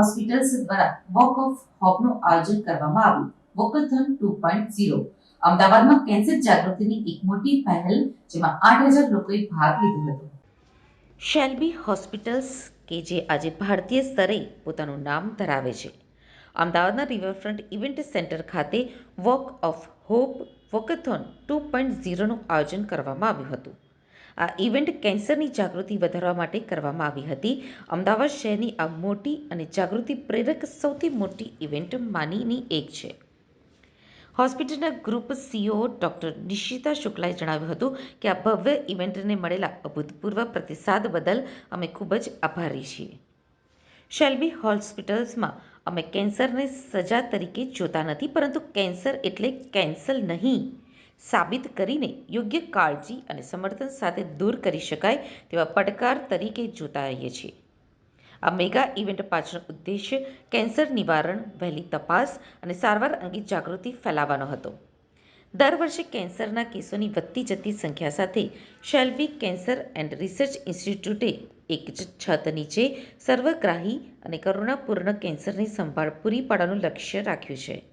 Hospitals દ્વારા walk of હોપનું આયોજન કરવામાં આવ્યું. Walkathon two point zero. અમદાવાદમાં કેન્સર જાગૃતિની એક મોટી પહેલ જેમાં આઠ હજાર લોકોએ ભાગ લીધો હતો. શેલ્બી હોસ્પિટલ્સ કે જે આજે ભારતીય સ્તરે પોતાનું નામ ધરાવે છે. અમદાવાદના રિવરફ્રન્ટ ઇવેન્ટ સેન્ટર ખાતે walk of hope walkathon two point ઝીરોનું આયોજન કરવામાં આવ્યું હતું. આ ઇવેન્ટ કેન્સરની જાગૃતિ વધારવા માટે કરવામાં આવી હતી. અમદાવાદ શહેરની આ મોટી અને જાગૃતિ પ્રેરક સૌથી મોટી ઇવેન્ટ માનીની એક છે. હોસ્પિટલના ગ્રુપ સીઓ ડૉક્ટર નિશિતા શુક્લાએ જણાવ્યું હતું કે આ ભવ્ય ઇવેન્ટને મળેલા અભૂતપૂર્વ પ્રતિસાદ બદલ અમે ખૂબ જ આભારી છીએ. શેલ્બી હોસ્પિટલ્સમાં અમે કેન્સરને સજા તરીકે જોતા નથી, પરંતુ કેન્સર એટલે કેન્સલ નહીં. સાબિત કરીને યોગ્ય કાળજી અને સમર્થન સાથે દૂર કરી શકાય તેવા પડકાર તરીકે જોતા રહીએ છીએ. આ મેગા ઇવેન્ટ પાછળનો ઉદ્દેશ્ય કેન્સર નિવારણ, વહેલી તપાસ અને સારવાર અંગે જાગૃતિ ફેલાવવાનો હતો. દર વર્ષે કેન્સરના કેસોની વધતી જતી સંખ્યા સાથે શેલ્વી કેન્સર એન્ડ રિસર્ચ ઇન્સ્ટિટ્યૂટે એક જ છત નીચે સર્વગ્રાહી અને કરુણાપૂર્ણ કેન્સરની સંભાળ પૂરી પાડવાનું લક્ષ્ય રાખ્યું છે.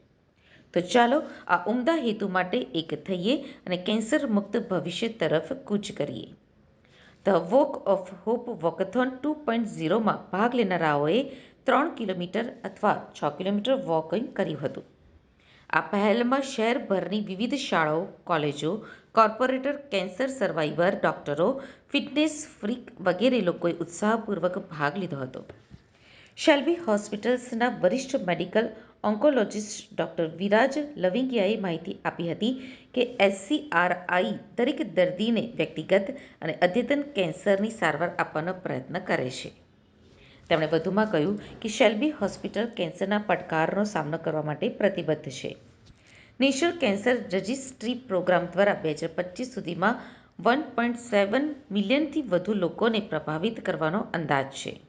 તો ચાલો આ ઉમદા હેતુ માટે એક થઈએ અને કેન્સર મુક્ત ભવિષ્ય તરફ કૂચ કરીએ. The walk of hope walkathon two point ઝીરોમાં ભાગ લેનારાઓએ ત્રણ કિલોમીટર અથવા છ કિલોમીટર વોકિંગ કર્યું હતું. આ પહેલમાં શહેરભરની વિવિધ શાળાઓ, કોલેજો, કોર્પોરેટર, કેન્સર સર્વાઈવર, ડોક્ટરો, ફિટનેસ ફ્રીક વગેરે લોકોએ ઉત્સાહપૂર્વક ભાગ લીધો હતો. શેલ્બી હોસ્પિટલ્સના વરિષ્ઠ મેડિકલ ઓન્કોલોજિસ્ટ ડોક્ટર વિરાજ લવિંગિયાએ માહિતી આપી હતી કે એસસીઆરઆઈ દરેક દર્દીને વ્યક્તિગત અને અદ્યતન કેન્સરની સારવાર આપવાનો પ્રયત્ન કરે છે. તેમણે વધુમાં કહ્યું કે શેલ્બી હોસ્પિટલ કેન્સરના પડકારનો સામનો કરવા માટે પ્રતિબદ્ધ છે. નેશનલ કેન્સર રજિસ્ટ્રી પ્રોગ્રામ દ્વારા બે હજાર પચીસ સુધીમાં વન પોઈન્ટ સેવન મિલિયનથી વધુ લોકોને પ્રભાવિત કરવાનો અંદાજ છે.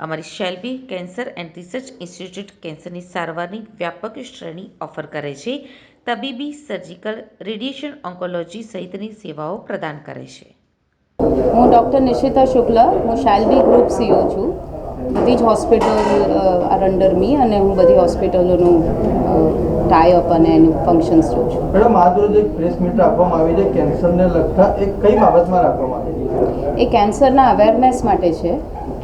અમારી Shalby cancer and research institute કેન્સરની સારવારની વ્યાપક શ્રેણી ઓફર કરે છે. તબીબી, સર્જિકલ, રેડિયેશન ઓન્કોલોજી સહિતની સેવાઓ પ્રદાન કરે છે. હું ડૉક્ટર નિશિતા શુક્લ, હું શાલ્બી ગ્રુપ સીઓ છું. બધી જ હોસ્પિટલ આર અંડર મી અને હું બધી હોસ્પિટલોનું ટાઈઅપ અને એનું ફંક્શન્સ જોઉં છું. મેડમ આ રોજ એક પ્રેસ મીટ રાખવામાં આવી છે કેન્સરને લગતા એક કઈ બાબતમાં રાખવામાં આવી છે? એ કેન્સરના અવેરનેસ માટે છે.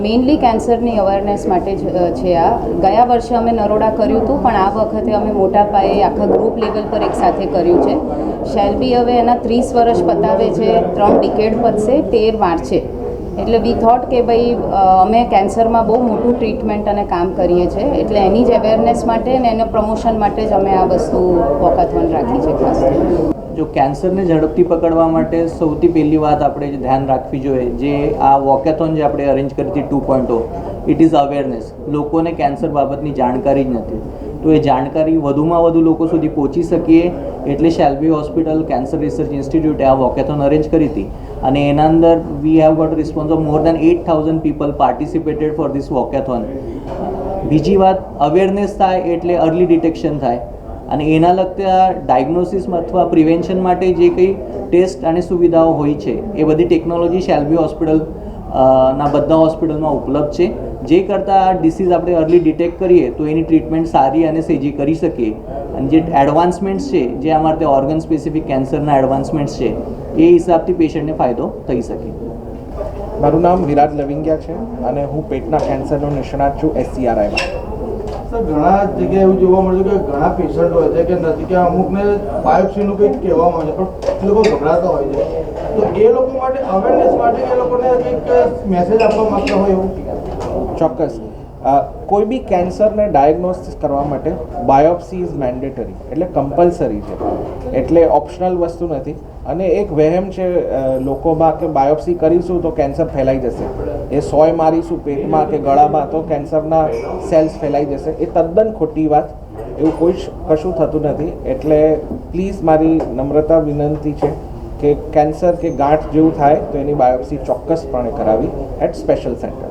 મેઇનલી કેન્સરની અવેરનેસ માટે જ છે આ. ગયા વર્ષે અમે નરોડા કર્યું હતું પણ આ વખતે અમે મોટા પાયે આખા ગ્રુપ લેવલ પર એક સાથે કર્યું છે. શેલ્બી હવે એના ત્રીસ વર્ષ પતાવે છે ત્રણ ડિકેડ પતશે તેર માર્ચે એટલે વી થોટ કે ભાઈ અમે કેન્સરમાં બહુ મોટું ટ્રીટમેન્ટ અને કામ કરીએ છીએ. એટલે એની જ અવેરનેસ માટે ને એને પ્રમોશન માટે જ અમે આ વસ્તુ વોકાથોન રાખી છે ખાસ જો કેન્સરને ઝડપથી પકડવા માટે સૌથી પહેલી વાત આપણે ધ્યાન રાખવી જોઈએ, જે આ વોકેથોન જે આપણે અરેન્જ કરી હતી two point it is awareness લોકોને કેન્સર બાબતની જાણકારી જ નથી. તો એ જાણકારી વધુમાં વધુ લોકો સુધી પહોંચી શકીએ, એટલે શેલ્બી હોસ્પિટલ કેન્સર રિસર્ચ ઇન્સ્ટિટ્યૂટે આ વોકેથોન અરેન્જ કરી હતી. અને એના અંદર we have got response of more than eight thousand people participated for this walkathon બીજી વાત અવેરનેસ થાય એટલે અર્લી ડિટેક્શન થાય. અને એના લગતા ડાયગ્નોસિસ અથવા પ્રિવેન્શન માટે જે કંઈ ટેસ્ટ અને સુવિધાઓ હોય છે, એ બધી ટેકનોલોજી શેલ્બી હોસ્પિટલ ના બધા હોસ્પિટલમાં ઉપલબ્ધ છે. જે કરતાં આ ડિસીઝ આપણે અર્લી ડિટેક્ટ કરીએ, તો એની ટ્રીટમેન્ટ સારી અને સેજી કરી શકીએ. અને જે એડવાન્સમેન્ટ્સ છે, જે અમારે તે ઓર્ગન સ્પેસિફિક કેન્સરના એડવાન્સમેન્ટ્સ છે, એ હિસાબથી પેશન્ટને ફાયદો થઈ શકે. મારું નામ વિરાટ લવિંગિયા છે અને હું પેટના કેન્સરનો નિષ્ણાત છું એસસીઆરઆઈમાં ઘણા જગ્યાએ એવું જોવા મળ્યું કે ઘણા પેશન્ટ હોય છે કે નથી કે અમુકને બાયોપ્સીનું કંઈક કહેવામાં આવે છે, પણ એ લોકો ગભરાતા હોય છે. તો એ લોકો માટે અવેરનેસ માટે એ લોકોને કંઈક મેસેજ આપવા માંગતા હોય એવું? ચોક્કસ. કોઈ બી કેન્સરને ડાયગ્નોસિસ કરવા માટે બાયોપ્સી ઇઝ મેન્ડેટરી એટલે કમ્પલસરી છે. એટલે ઓપ્શનલ વસ્તુ નથી. અને એક વહેમ છે લોકોમાં કે બાયોપ્સી કરીશું તો કેન્સર ફેલાઈ જશે. એ સોય મારીશું પેટમાં કે ગળામાં તો કેન્સરના સેલ્સ ફેલાઈ જશે. એ તદ્દન ખોટી વાત. એવું કોઈ કશું થતું નથી. એટલે પ્લીઝ મારી નમ્રતા વિનંતી છે કે કેન્સર કે ગાંઠ જેવું થાય તો એની બાયોપ્સી ચોક્કસપણે કરાવી એટ સ્પેશિયલ સેન્ટર્સ